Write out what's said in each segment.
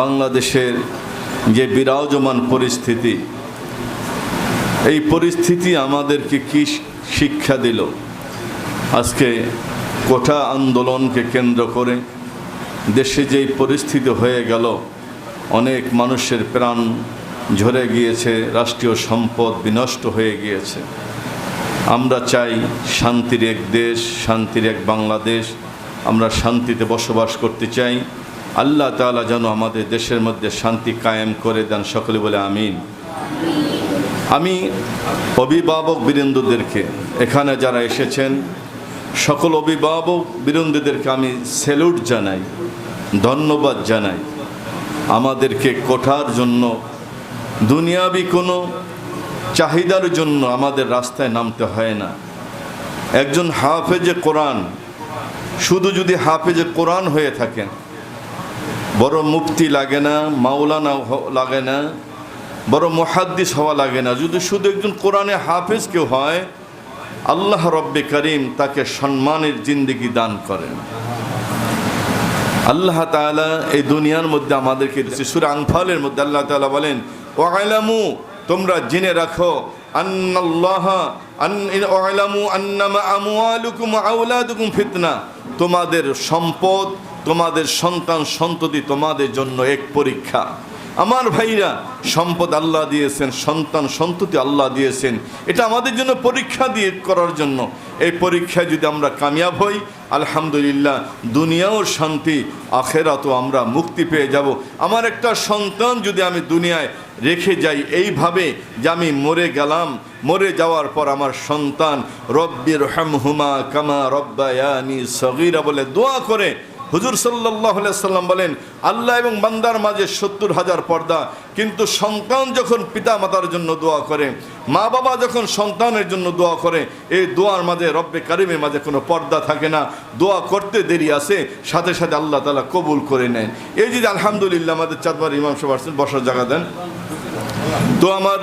বাংলাদেশের যে বিরাজমান পরিস্থিতি, এই পরিস্থিতি আমাদেরকে কি শিক্ষা দিল? আজকে কোটা আন্দোলনকে কেন্দ্র করে দেশে যেই পরিস্থিতি হয়ে গেল, অনেক মানুষের প্রাণ ঝরে গিয়েছে, রাষ্ট্রীয় সম্পদ বিনষ্ট হয়ে গিয়েছে। আমরা চাই শান্তির এক দেশ, শান্তির এক বাংলাদেশ, আমরা শান্তিতে বসবাস করতে চাই। আল্লাহ তালা যেন আমাদের দেশের মধ্যে শান্তি কায়েম করে দেন, সকলে বলে আমিন। আমি অভিভাবক বীরেন্দ্রদেরকে এখানে যারা এসেছেন, সকল অভিভাবক বীরেন্দ্রদেরকে আমি স্যালুট জানাই, ধন্যবাদ জানাই। আমাদেরকে কোঠার জন্য, দুনিয়াবি কোনো চাহিদার জন্য আমাদের রাস্তায় নামতে হয় না। একজন হাফেজে কোরআন, শুধু যদি হাফেজে কোরআন হয়ে থাকেন বড় মুফতি লাগে না মাওলানা লাগে না, বড় মহাদ্দিস হওয়া লাগে না। যদি শুধু একজন কোরআনে হাফেজ কেউ হয়, আল্লাহ রব্বে করিম তাকে সম্মানের জিন্দিগি দান করেন। আল্লাহ তাআলা এই দুনিয়ার মধ্যে আমাদেরকে সুর আংফালের মধ্যে আল্লাহ তাআলা বলেন, ওয়ালামু, তোমরা জেনে রাখো তোমাদের সম্পদ তোমাদের সন্তান সন্ততি তোমাদের জন্য এক পরীক্ষা। আমার ভাইরা, সম্পদ আল্লাহ দিয়েছেন, সন্তান সন্ততি আল্লাহ দিয়েছেন। এটা আমাদের জন্য পরীক্ষা দিয়ে করার জন্য। এই পরীক্ষায় যদি আমরা কামিয়াব হই, আলহামদুলিল্লাহ, দুনিয়াও শান্তি, আখেরাতও আমরা মুক্তি পেয়ে যাব। আমার একটা সন্তান যদি আমি দুনিয়ায় রেখে যাই এইভাবে যে আমি মরে গেলাম, মরে যাওয়ার পর আমার সন্তান রব্বির হুমা কামা রব্বায়ানি সগিরা বলে দোয়া করে হুজুর সাল্লাহ সাল্লাম বলেন, আল্লাহ এবং বান্দার মাঝে সত্তর হাজার পর্দা, কিন্তু সন্তান যখন পিতা মাতার জন্য দোয়া করে মা বাবা যখন সন্তানের জন্য দোয়া করে, এই দোয়ার মাঝে রব্বে কারিমের মাঝে কোনো পর্দা থাকে না। দোয়া করতে দেরি আছে, সাথে সাথে আল্লাহ তালা কবুল করে নেন। এই যে আলহামদুলিল্লাহ, আমাদের চাঁদবার ইমাম সাহেব আসছেন, বসার জায়গা দেন। তো আমার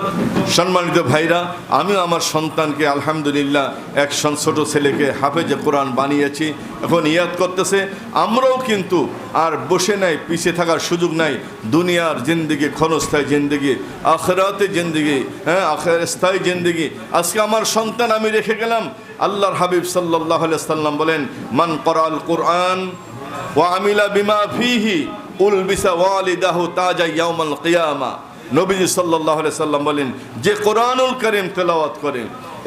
সম্মানিত ভাইরা, আমিও আমার সন্তানকে আলহামদুলিল্লাহ এক ছোট ছেলেকে হাফেজে কোরআন বানিয়েছি, এখন ইয়াদ করতেছে। আমরাও কিন্তু আর বসে নাই, পিছিয়ে থাকার সুযোগ নাই, দুনিয়ার জিন্দিগি, ক্ষণস্থায়ী জিন্দিগি, আখরাতে জিন্দিগি হ্যাঁ আখের স্থায়ী জিন্দিগি। আজকে আমার সন্তান আমি রেখে গেলাম। আল্লাহর হাবিব সাল্লাহ সাল্লাম বলেন, মান করাল কোরআন ওয়া আমিলা বিমা ফিহি উল উলবিসা ওয়ালিদাহু তাজা ইয়াউমাল কিয়ামা। নবীজি সাল্লাহ সাল্লাম বলেন, যে কোরআনুল করিম তেলাওয়াত করে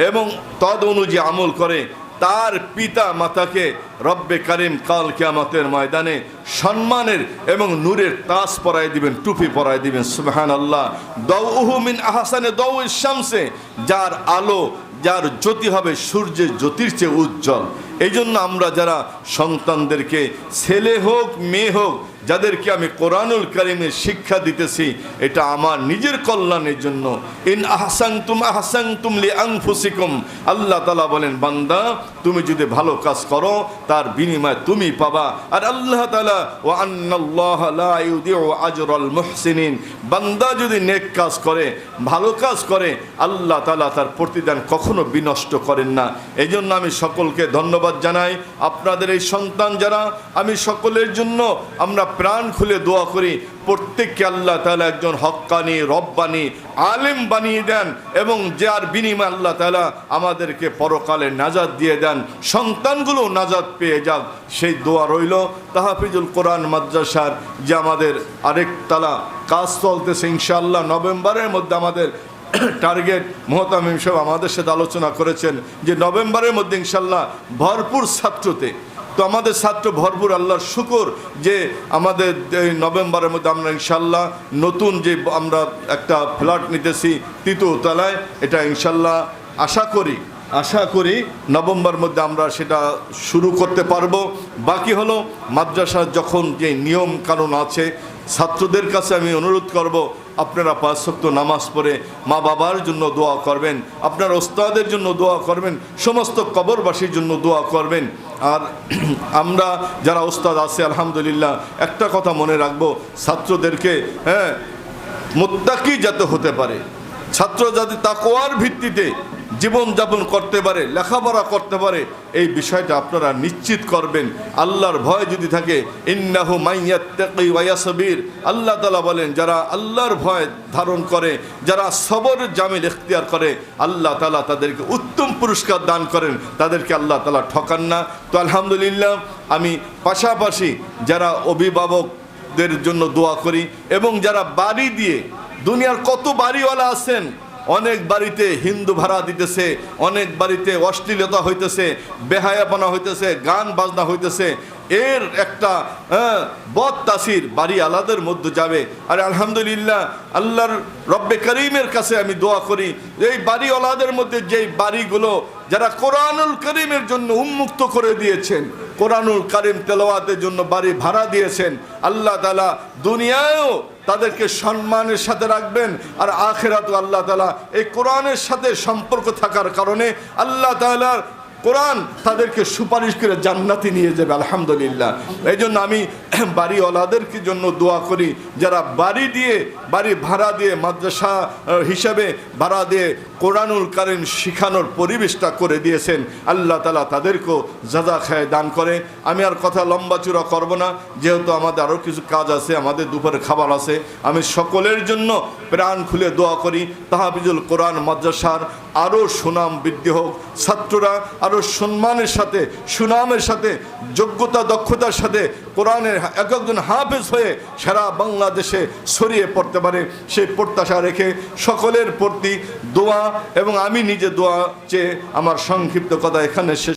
এবং তদ অনুযায়ী আমল করে, তার পিতা মাতাকে রব্বে করিম কাল কিয়ামতের ময়দানে সম্মানের এবং নূরের তাস পরাই দিবেন, টুপি পরাই দিবেন সুবহান আল্লাহ দৌহু মিন আহসানে দৌ শামসে, যার আলো, যার জ্যোতি হবে সূর্যের জ্যোতির চেয়ে উজ্জ্বল। এই জন্য আমরা যারা সন্তানদেরকে ছেলে হোক, মেয়ে হোক যাদেরকে আমি কোরআনুল কারিমের শিক্ষা দিতেছি, এটা আমার নিজের কল্যাণের জন্য। ইন আহসান তুম আহসান তুমলি আংফুসিকুম আল্লাহ তালা বলেন, বান্দা, তুমি যদি ভালো কাজ করো, তার বিনিময় তুমি পাবা। আর আল্লাহ তালা ও আন্নাল্লাহ আজরাল মুহসিনিন। বান্দা যদি নেক কাজ করে, ভালো কাজ করে, আল্লাহ তালা তার প্রতিদান কখনো বিনষ্ট করেন না। এই জন্য আমি সকলকে ধন্যবাদ জানাই। আপনাদের এই সন্তান যারা, আমি সকলের জন্য আমরা প্রাণ খুলে দোয়া করি, প্রত্যেককে আল্লাহ তালা একজন হক্কানি, রব্বানি, আলেম বানিয়ে দেন এবং যার বিনিময় আল্লাহ তালা আমাদেরকে পরকালে নাজাদ দিয়ে দেন, সন্তানগুলো নাজাদ পেয়ে যাক, সেই দোয়া রইল। তাহাফিজুল কোরআন মাদ্রাসার যে আমাদের আরেক তালা কাজ চলতেছে ইনশাআল্লাহ, নভেম্বরের মধ্যে আমাদের টার্গেট মোহতামিম সাহেব আমাদের সাথে আলোচনা করেছেন যে নভেম্বরের মধ্যে ইনশাল্লাহ ভরপুর ছাত্রতে তো আমাদের ছাত্র ভরপুর আল্লাহর শুকর যে আমাদের এই নভেম্বরের মধ্যে আমরা ইনশাল্লাহ নতুন যে আমরা একটা ফ্ল্যাট নিতেছি তৃতীয় তলায়, এটা ইনশাল্লাহ আশা করি আশা করি নভেম্বর মধ্যে আমরা সেটা শুরু করতে পারব। বাকি হলো মাদ্রাসার যখন যে নিয়ম কানুন আছে, ছাত্রদের কাছে আমি অনুরোধ করব আপনারা পাঁচ শক্ত নামাজ পড়ে মা বাবার জন্য দোয়া করবেন, আপনার ওস্তাদের জন্য দোয়া করবেন, সমস্ত কবরবাসীর জন্য দোয়া করবেন। আর আমরা যারা ওস্তাদ আছে, আলহামদুলিল্লাহ, একটা কথা মনে রাখব, ছাত্রদেরকে হ্যাঁ মোত্তাকি যাতে হতে পারে। ছাত্র যাতে তাকোয়ার ভিত্তিতে জীবনযাপন করতে পারে, লেখাপড়া করতে পারে, এই বিষয়টা আপনারা নিশ্চিত করবেন। আল্লাহর ভয় যদি থাকে, ইন্নাহু মাইয়াত্তাকি ওয়ায়াসবির আল্লাহ তালা বলেন, যারা আল্লাহর ভয় ধারণ করে, যারা সবর জামিল এখতিয়ার করে, আল্লাহ তালা তাদেরকে উত্তম পুরস্কার দান করেন। তাদেরকে আল্লাহ তালা ঠকান না। তো আলহামদুলিল্লাহ, আমি পাশাপাশি যারা অভিভাবকদের জন্য দোয়া করি এবং যারা বাড়ি দিয়ে, দুনিয়ার কত বাড়িওয়ালা আছেন অনেক বাড়িতে হিন্দু ভাড়া দিতেছে অনেক বাড়িতে অশ্লীলতা হইতেছে বেহায়াপনা হইতেছে গান বাজনা হইতেছে এর একটা হ্যাঁ, বদ তাসির বাড়ি আলাদের মধ্যে যাবে। আর আলহামদুলিল্লাহ আল্লাহর রব্বে করিমের কাছে আমি দোয়া করি এই বাড়িওয়ালাদের মধ্যে যেই বাড়িগুলো যারা কোরআনুল করিমের জন্য উন্মুক্ত করে দিয়েছেন কোরআনুল করিম তেলাওয়াতের জন্য বাড়ি ভাড়া দিয়েছেন আল্লাহ তালা দুনিয়ায়ও তাদেরকে সম্মানের সাথে রাখবেন আর আখেরাত আল্লাহ তালা এই কোরআনের সাথে সম্পর্ক থাকার কারণে আল্লাহ তালার কোরআন তাদেরকে সুপারিশ করে জান্নাতি নিয়ে যাবে, আলহামদুলিল্লাহ। এই জন্য আমি বাড়িওয়ালাদেরকে জন্য দোয়া করি, যারা বাড়ি দিয়ে, বাড়ি ভাড়া দিয়ে, মাদ্রাসা হিসাবে ভাড়া দিয়ে কোরআনুল কারিম শিখানোর পরিবেশটা করে দিয়েছেন। আল্লাহ তালা তাদেরকেও জাজা খায় দান করে। আমি আর কথা লম্বা চূড়া করব না, যেহেতু আমাদের আরও কিছু কাজ আছে, আমাদের দুপুরে খাবার আছে। আমি সকলের জন্য প্রাণ খুলে দোয়া করি। তাহাবিজুল কোরআন মাদ্রাসার আরও সুনাম বৃদ্ধি হোক। ছাত্ররা আরও সম্মানের সাথে, সুনামের সাথে, যোগ্যতা, দক্ষতার সাথে কোরআনের এক একজন হাফেজ হয়ে সারা বাংলাদেশে ছড়িয়ে পড়তে পারে। সেই প্রত্যাশা রেখে সকলের প্রতি দোয়া এবং আমি নিজে দোয়া চেয়ে আমার সংক্ষিপ্ত কথা এখানে শেষ